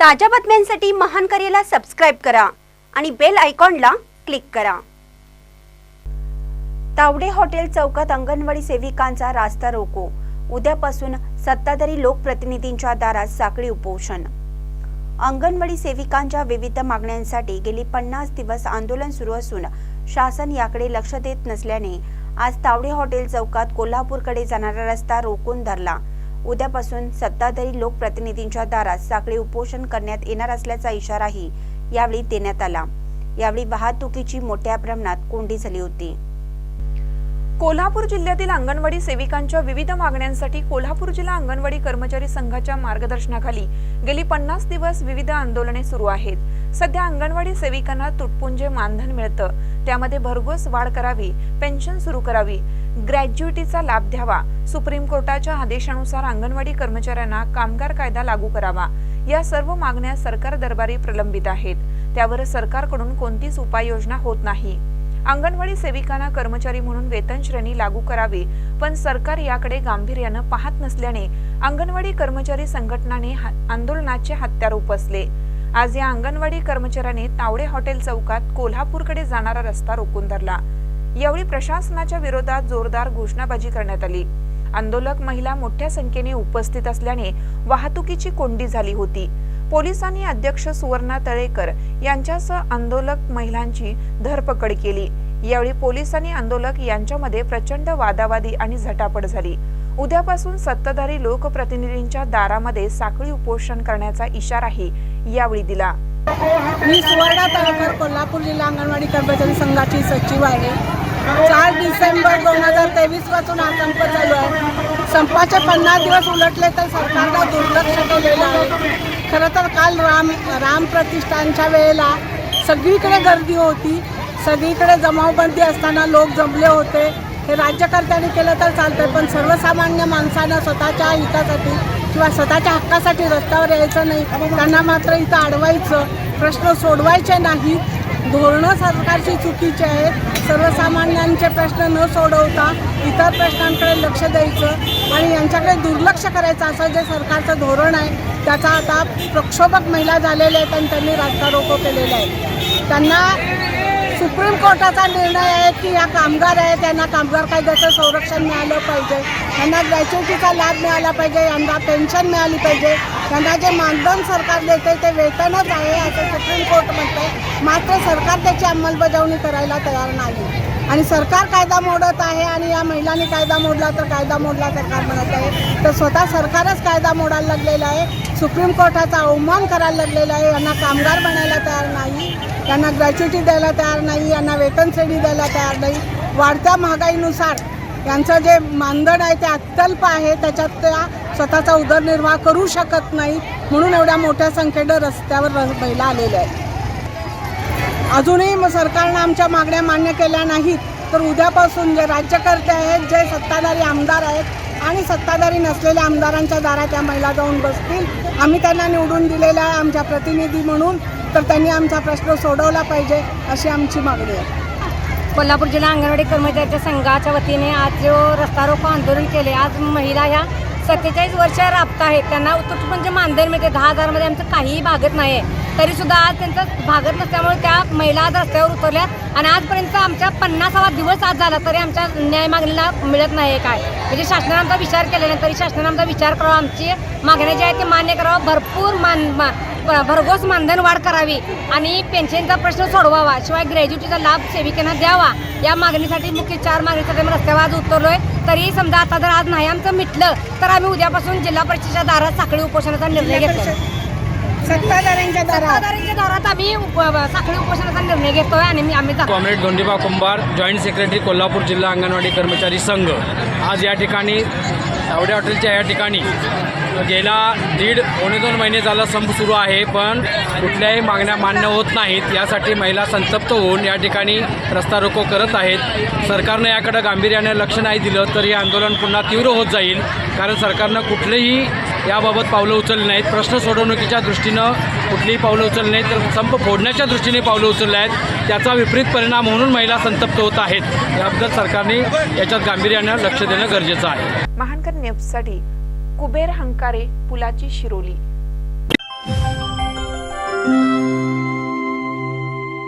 ताज्या बातम्यांसाठी महान करेला सबस्क्राईब करा आणि बेल आयकॉनला क्लिक करा. तावडे हॉटेल चौकात अंगणवाडी सेविकांचा रास्ता रोको. उद्यापासून सत्ताधारी लोकप्रतिनिधींच्या दारात साखळी उपोषण. अंगणवाडी सेविकांच्या विविध मागण्यांसाठी गेली पन्नास दिवस आंदोलन सुरू असून शासन याकडे लक्ष देत नसल्याने आज तावडे हॉटेल चौकात कोल्हापूरकडे जाणारा रस्ता रोखून धरला. उद्यापासून सत्ताधारी लोकप्रतिनिधींच्या दारात साखळी उपोषण करण्यात येणार असल्याचा इशाराही यावेळी देण्यात आला. यावेळी वाहतुकीची मोठ्या प्रमाणात कोंडी झाली होती. कोल्हापूर जिल्ह्यातील अंगणवाडी सेविकांच्या विविध मागण्यांसाठी कोल्हापूर जिल्हा अंगणवाडी कर्मचारी संघाच्या मार्गदर्शनाखाली गेली पन्नास दिवस विविध आंदोलने सुरू आहेत. सध्या अंगणवाडी सेविकांना तुटपुंजे मानधन मिळतं. त्यामध्ये भरघोस वाढ करावी पेन्शन सुरू करावी ग्रॅज्युइटीचा लाभ द्यावा सुप्रीम कोर्टाच्या आदेशानुसार अंगणवाडी कर्मचाऱ्यांना कामगार कायदा लागू करावा. या सर्व मागण्या सरकार दरबारी प्रलंबित आहेत. त्यावर सरकारकडून कोणतीच उपाययोजना होत नाही. अंगणवाडी सेविकांना कर्मचारी म्हणून वेतन श्रेणी लागू करावी पण सरकार याकडे गांभीर्यानं पाहत नसल्याने अंगणवाडी कर्मचारी संघटनाने आंदोलनाचे हत्यार उपसले. आज या अंगणवाडी कर्मचाऱ्याने तावडे हॉटेल चौकात कोल्हापूरकडे जाणारा रस्ता रोखून धरला. यावेळी प्रशासनाच्या विरोधात जोरदार घोषणाबाजी करण्यात आली. आंदोलक महिला मोठ्या संख्येने उपस्थित असल्याने वाहतुकीची कोंडी झाली होती. पोलिसांनी अध्यक्ष सुवर्णा तळेकर यांच्यासह आंदोलक महिलांची धरपकड केली. यावेळी पोलिसांनी आंदोलक यांच्यामध्ये प्रचंड वादावादी आणि झटापट झाली. उद्यापासून सत्ताधारी लोकप्रतिनिधींच्या दारामध्ये साखळी उपोषण करण्याचा इशाराही यावेळी दिला. मी सुवर्णा तळकर कोल्हापूर जिल्हा अंगणवाडी कर्मचारी संघाची सचिव आहे. चार डिसेंबर दोन हजार तेवीसपासून हा संप चालू आहे. संपाचे पन्नास दिवस उलटले तर सरकारला दुर्लक्ष केलेलं आहे. खरं तर काल राम राम प्रतिष्ठानच्या वेळेला सगळीकडे गर्दी होती. सगळीकडे जमावबंदी असताना लोक जमले होते. हे राज्यकर्त्यांनी केलं तर चालतंय पण सर्वसामान्य माणसानं स्वतःच्या हितासाठी किंवा स्वतःच्या हक्कासाठी रस्त्यावर यायचं नाही. त्यांना मात्र इथं अडवायचं. प्रश्न सोडवायचे नाही. धोरणं सरकारची चुकीचे आहेत. सर्वसामान्यांचे प्रश्न न सोडवता इतर प्रश्नांकडे लक्ष द्यायचं आणि यांच्याकडे दुर्लक्ष करायचं असं जे सरकारचं धोरण आहे त्याचा आता प्रक्षोभक महिला झालेल्या आहेत आणि त्यांनी रास्ता रोको केलेला आहे. त्यांना सुप्रीम कोर्टाचा निर्णय आहे की या कामगार आहेत त्यांना कामगार कायद्याचं संरक्षण मिळालं पाहिजे. त्यांना ग्रॅच्युटीचा लाभ मिळाला पाहिजे यांना पेन्शन मिळाली पाहिजे. त्यांना जे मानधन सरकार देते ते वेतनच आहे असं सुप्रीम कोर्ट म्हणते मात्र सरकार त्याची अंमलबजावणी करायला तयार नाही. आणि सरकार कायदा मोडत आहे आणि या महिलांनी कायदा मोडला तर कायदा मोडला सरकार म्हणत आहे. तर स्वतः सरकारच कायदा मोडायला लागलेला आहे. सुप्रीम कोर्टाचा अवमान करायला लागलेला आहे. यांना कामगार बनायला तयार नाही. यांना ग्रॅच्युटी द्यायला तयार नाही. यांना वेतन श्रेणी द्यायला तयार नाही. वाढत्या महागाईनुसार यांचं जे मानधन आहे ते अत्यल्प आहे त्याच्यात त्या स्वतःचा उदरनिर्वाह करू शकत नाही म्हणून एवढ्या मोठ्या संख्येनं रस्त्यावर र- महिला आलेल्या आहेत. अजूनही मग सरकारनं आमच्या मागण्या मान्य केल्या नाहीत तर उद्यापासून जे राज्यकर्ते आहेत जे सत्ताधारी आमदार आहेत आणि सत्ताधारी नसलेल्या आमदारांच्या दारात त्या महिला जाऊन बसतील. आम्ही त्यांना निवडून दिलेल्या आहे आमच्या प्रतिनिधी म्हणून तर त्यांनी आमचा प्रश्न सोडवला पाहिजे अशी आमची मागणी आहे. कोल्हापूर जिल्हा अंगणवाडी कर्मचाऱ्यांच्या संघाच्या वतीने आज जो रस्ता रोको आंदोलन केले आज महिला ह्या सत्तेचाळीस वर्ष राबत आहेत. त्यांना उत्कृष्ट म्हणजे मानधन मिळते. दहा हजारमध्ये आमचं काहीही भागत नाही आहे तरीसुद्धा आज त्यांचं भागत नसल्यामुळे त्या महिला आज रस्त्यावर उतरल्यात आणि आजपर्यंत आमच्या पन्नासावा दिवस आज झाला तरी आमच्या न्याय मागणीला मिळत नाही आहे काय. म्हणजे शासनानं आमचा विचार केला नाही तरी शासनानं आमचा विचार करावा. आमची मागण्या जी आहेत ते मान्य करावं. भरपूर मान मा- भरघोस मानधन वाढ करावी आणि पेन्शनचा प्रश्न सोडवावा. शिवाय ग्रॅज्युटीचा लाभ सेविकांना द्यावा. या मागणीसाठी मुख्य चार मागणीसाठी आम्ही रस्त्यावर आज उतरलोय. तरी समजा आता जर आज नाही आमचं मिटलं तर आम्ही उद्यापासून जिल्हा परिषदेच्या दारात साखळी उपोषणाचा निर्णय घेतला सत्ताधाऱ्यांच्या दारात. सत्ताधाऱ्यांच्या दारात आम्ही उप- साखळी उपोषणाचा निर्णय घेतोय आणि मी- आम्ही जातो. Comrade Dhondiba Kumbhar joint secretary Kolhapur जिल्हा अंगणवाडी कर्मचारी संघ. आज या ठिकाणी तावडे हॉटेलच्या या ठिकाणी गेला दीड पावणे दोन महिने झाला संप सुरू आहे पण कुठल्याही मागण्या मान्य होत नाहीत. यासाठी महिला संतप्त होऊन या ठिकाणी रस्ता रोको करत आहेत. सरकारनं याकडं गांभीर्याने लक्ष नाही दिलं तर हे आंदोलन पुन्हा तीव्र होत जाईल. कारण सरकारनं कुठलेही याबाबत पावलं उचलली नाहीत. प्रश्न सोडवणुकीच्या दृष्टीनं कुठलीही पावलं उचलली नाहीत. तर संप फोडण्याच्या दृष्टीने पावलं उचलले आहेत. त्याचा विपरीत परिणाम म्हणून महिला संतप्त होत आहेत. याबद्दल सरकारने याच्यात गांभीर्यानं लक्ष देणं गरजेचं आहे. महानकर न्यूजसाठी कुबेर हंकारे पुलाची शिरोली.